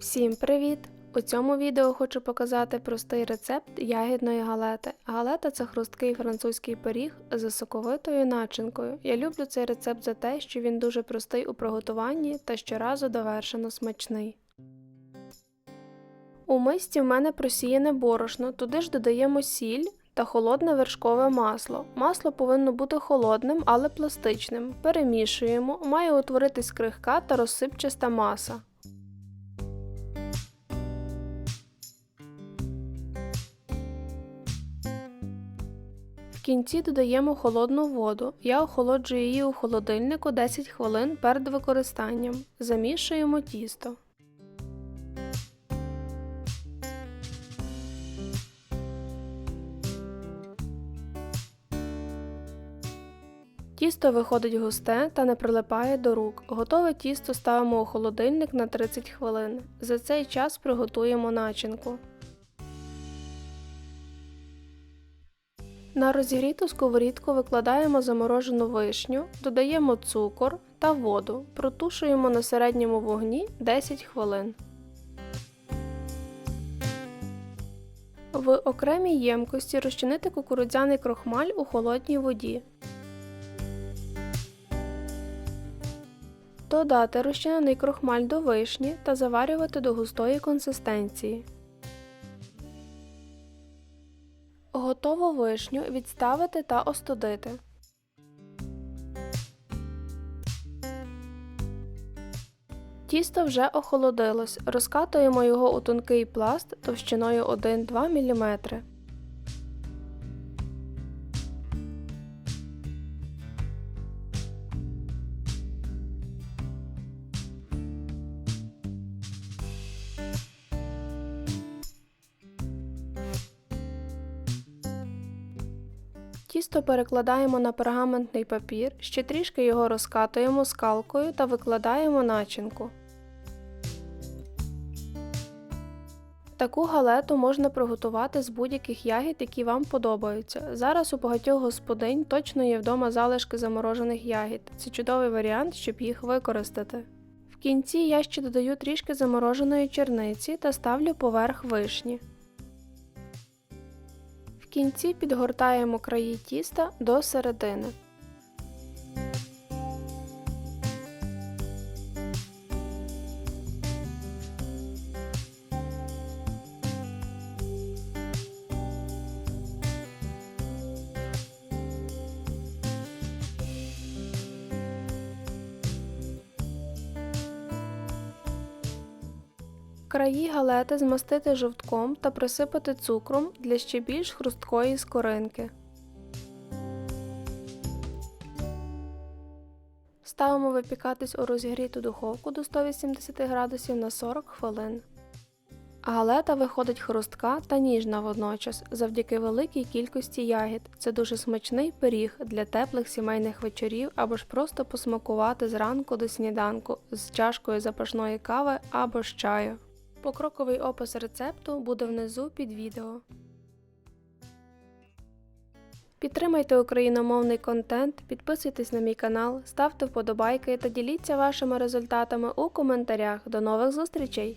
Всім привіт! У цьому відео хочу показати простий рецепт ягідної галети. Галета це хрусткий французький пиріг з соковитою начинкою. Я люблю цей рецепт за те, що він дуже простий у приготуванні та щоразу довершено смачний. У мисці в мене просіяне борошно, туди ж додаємо сіль та холодне вершкове масло. Масло повинно бути холодним, але пластичним. Перемішуємо, має утворитись крихка та розсипчаста маса. В кінці додаємо холодну воду. Я охолоджую її у холодильнику 10 хвилин перед використанням. Замішуємо тісто. Тісто виходить густе та не прилипає до рук. Готове тісто ставимо у холодильник на 30 хвилин. За цей час приготуємо начинку. На розігріту сковорідку викладаємо заморожену вишню, додаємо цукор та воду, протушуємо на середньому вогні 10 хвилин. В окремій ємкості розчинити кукурудзяний крохмаль у холодній воді. Додати розчинений крохмаль до вишні та заварювати до густої консистенції. Готову вишню відставити та остудити. Тісто вже охолодилось. Розкатуємо його у тонкий пласт товщиною 1-2 мм. Тісто перекладаємо на пергаментний папір, ще трішки його розкатуємо скалкою та викладаємо начинку. Таку галету можна приготувати з будь-яких ягід, які вам подобаються. Зараз у багатьох господинь точно є вдома залишки заморожених ягід. Це чудовий варіант, щоб їх використати. В кінці я ще додаю трішки замороженої черниці та ставлю поверх вишні. В кінці підгортаємо краї тіста до середини. Краї галети змастити жовтком та присипати цукром для ще більш хрусткої скоринки. Ставимо випікатись у розігріту духовку до 180 градусів на 40 хвилин. Галета виходить хрустка та ніжна водночас завдяки великій кількості ягід. Це дуже смачний пиріг для теплих сімейних вечорів або ж просто посмакувати зранку до сніданку з чашкою запашної кави або з чаю. Покроковий опис рецепту буде внизу під відео. Підтримайте україномовний контент, підписуйтесь на мій канал, ставте вподобайки та діліться вашими результатами у коментарях. До нових зустрічей!